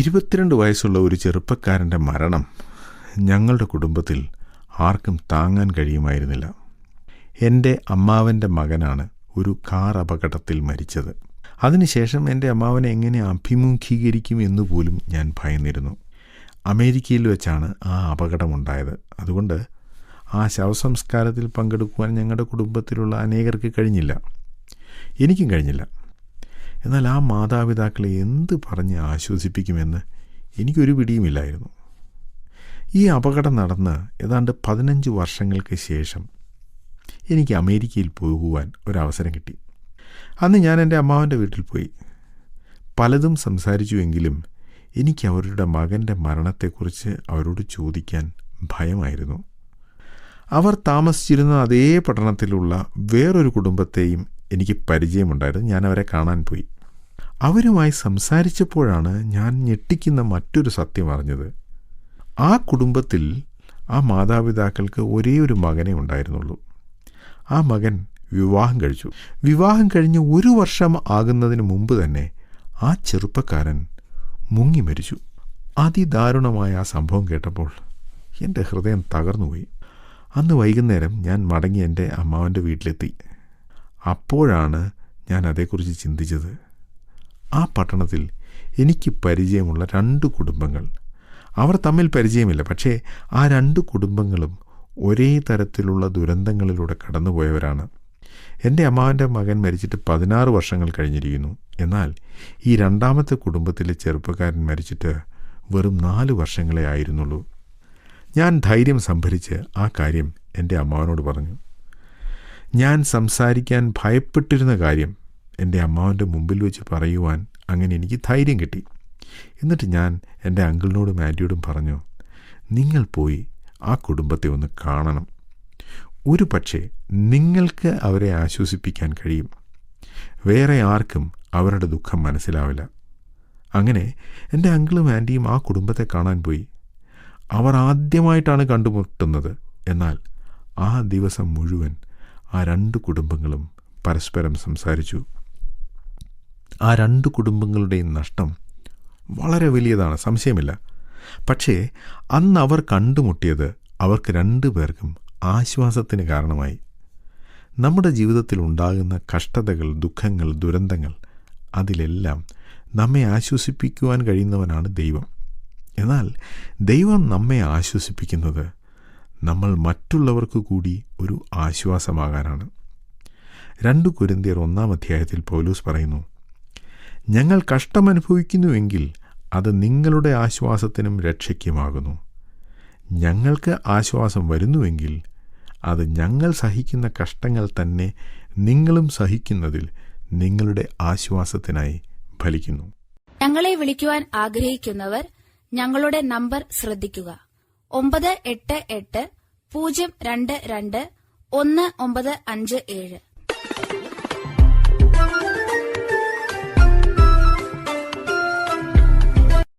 ഇരുപത്തിരണ്ട് വയസ്സുള്ള ഒരു ചെറുപ്പക്കാരന്റെ മരണം ഞങ്ങളുടെ കുടുംബത്തിൽ ആർക്കും താങ്ങാൻ കഴിയുമായിരുന്നില്ല. എന്റെ അമ്മാവന്റെ മകനാണ് ഒരു കാർ അപകടത്തിൽ മരിച്ചത്. അതിനുശേഷം എന്റെ അമ്മാവനെ എങ്ങനെ അഭിമുഖീകരിക്കും എന്ന് പോലും ഞാൻ ഭയന്നിരുന്നു. അമേരിക്കയിൽ വെച്ചാണ് ആ അപകടമുണ്ടായത്. അതുകൊണ്ട് ആ ശവസംസ്കാരത്തിൽ പങ്കെടുക്കുവാൻ ഞങ്ങളുടെ കുടുംബത്തിലുള്ള അനേകർക്ക് കഴിഞ്ഞില്ല. എനിക്കും കഴിഞ്ഞില്ല. എന്നാൽ ആ മാതാപിതാക്കളെ എന്ത് പറഞ്ഞ് ആശ്വസിപ്പിക്കുമെന്ന് എനിക്കൊരു പിടിയുമില്ലായിരുന്നു. ഈ അപകടം നടന്ന് ഏതാണ്ട് പതിനഞ്ച് വർഷങ്ങൾക്ക് ശേഷം എനിക്ക് അമേരിക്കയിൽ പോകുവാൻ ഒരവസരം കിട്ടി. അന്ന് ഞാൻ എന്റെ അമ്മാവന്റെ വീട്ടിൽ പോയി. പലതും സംസാരിച്ചുവെങ്കിലും എനിക്ക് അവരുടെ മകന്റെ മരണത്തെക്കുറിച്ച് അവരോട് ചോദിക്കാൻ ഭയമായിരുന്നു. അവർ താമസിച്ചിരുന്ന അതേ പട്ടണത്തിലുള്ള വേറൊരു കുടുംബത്തെയും എനിക്ക് പരിചയമുണ്ടായിരുന്നു. ഞാൻ അവരെ കാണാൻ പോയി. അവരുമായി സംസാരിച്ചപ്പോഴാണ് ഞാൻ ഞെട്ടിക്കുന്ന മറ്റൊരു സത്യം അറിഞ്ഞത്. ആ കുടുംബത്തിൽ ആ മാതാപിതാക്കൾക്ക് ഒരേ ഒരു മകനെ ഉണ്ടായിരുന്നുള്ളൂ. ആ മകൻ വിവാഹം കഴിച്ചു. വിവാഹം കഴിഞ്ഞ് ഒരു വർഷം ആകുന്നതിന് മുമ്പ് തന്നെ ആ ചെറുപ്പക്കാരൻ മുങ്ങി മരിച്ചു. അതിദാരുണമായ ആ സംഭവം കേട്ടപ്പോൾ എന്റെ ഹൃദയം തകർന്നുപോയി. അന്ന് വൈകുന്നേരം ഞാൻ മടങ്ങി എന്റെ അമ്മാവന്റെ വീട്ടിലെത്തി. അപ്പോഴാണ് ഞാൻ അതേക്കുറിച്ച് ചിന്തിച്ചത്. ആ പട്ടണത്തിൽ എനിക്ക് പരിചയമുള്ള രണ്ട് കുടുംബങ്ങൾ. അവർ തമ്മിൽ പരിചയമില്ല പക്ഷേ ആ രണ്ട് കുടുംബങ്ങളും ഒരേ തരത്തിലുള്ള ദുരന്തങ്ങളിലൂടെ കടന്നുപോയവരാണ്. എന്റെ അമ്മാവന്റെ മകൻ മരിച്ചിട്ട് പതിനാറ് വർഷങ്ങൾ കഴിഞ്ഞിരിക്കുന്നു. എന്നാൽ ഈ രണ്ടാമത്തെ കുടുംബത്തിലെ ചെറുപ്പക്കാരൻ മരിച്ചിട്ട് വെറും നാല് വർഷങ്ങളെ ആയിരുന്നുള്ളൂ. ഞാൻ ധൈര്യം സംഭരിച്ച് ആ കാര്യം എന്റെ അമ്മാവനോട് പറഞ്ഞു. ഞാൻ സംസാരിക്കാൻ ഭയപ്പെട്ടിരുന്ന കാര്യം എന്റെ അമ്മാവന്റെ മുമ്പിൽ വെച്ച് പറയുവാൻ അങ്ങനെ എനിക്ക് ധൈര്യം കിട്ടി. എന്നിട്ട് ഞാൻ എന്റെ അങ്കിളിനോടും ആന്റിയോടും പറഞ്ഞു നിങ്ങൾ പോയി ആ കുടുംബത്തെ ഒന്ന് കാണണം. ഒരു പക്ഷേ നിങ്ങൾക്ക് അവരെ ആശ്വസിപ്പിക്കാൻ കഴിയും. വേറെ ആർക്കും അവരുടെ ദുഃഖം മനസ്സിലാവില്ല. അങ്ങനെ എന്റെ അങ്കിളും ആന്റിയും ആ കുടുംബത്തെ കാണാൻ പോയി. അവർ ആദ്യമായിട്ടാണ് കണ്ടുമുട്ടുന്നത്. എന്നാൽ ആ ദിവസം മുഴുവൻ ആ രണ്ട് കുടുംബങ്ങളും പരസ്പരം സംസാരിച്ചു. ആ രണ്ട് കുടുംബങ്ങളുടെയും നഷ്ടം വളരെ വലിയതാണ് സംശയമില്ല. പക്ഷേ അന്ന് അവർ കണ്ടുമുട്ടിയത് അവർക്ക് രണ്ടുപേർക്കും ആശ്വാസത്തിന് കാരണമായി. നമ്മുടെ ജീവിതത്തിൽ ഉണ്ടാകുന്ന കഷ്ടതകൾ ദുഃഖങ്ങൾ ദുരന്തങ്ങൾ അതിലെല്ലാം നമ്മെ ആശ്വസിപ്പിക്കുവാൻ കഴിയുന്നവനാണ് ദൈവം. എന്നാൽ ദൈവം നമ്മെ ആശ്വസിപ്പിക്കുന്നത് നമ്മൾ മറ്റുള്ളവർക്ക് കൂടി ഒരു ആശ്വാസമാകാനാണ്. രണ്ട് കുരുന്തിയർ ഒന്നാം അധ്യായത്തിൽ പൗലൂസ് പറയുന്നു ഞങ്ങൾ കഷ്ടമനുഭവിക്കുന്നുവെങ്കിൽ അത് നിങ്ങളുടെ ആശ്വാസത്തിനും രക്ഷയ്ക്കുമാകുന്നു. ഞങ്ങൾക്ക് ആശ്വാസം വരുന്നുവെങ്കിൽ അത് ഞങ്ങൾ സഹിക്കുന്ന കഷ്ടങ്ങൾ തന്നെ നിങ്ങളും സഹിക്കുന്നതിൽ നിങ്ങളുടെ ആശ്വാസത്തിനായി ഫലിക്കുന്നു. ഞങ്ങളെ വിളിക്കുവാൻ ആഗ്രഹിക്കുന്നവർ ഞങ്ങളുടെ നമ്പർ ശ്രദ്ധിക്കുക. ഒമ്പത് എട്ട് എട്ട് പൂജ്യം രണ്ട് രണ്ട് ഒന്ന് ഒമ്പത് അഞ്ച് ഏഴ്.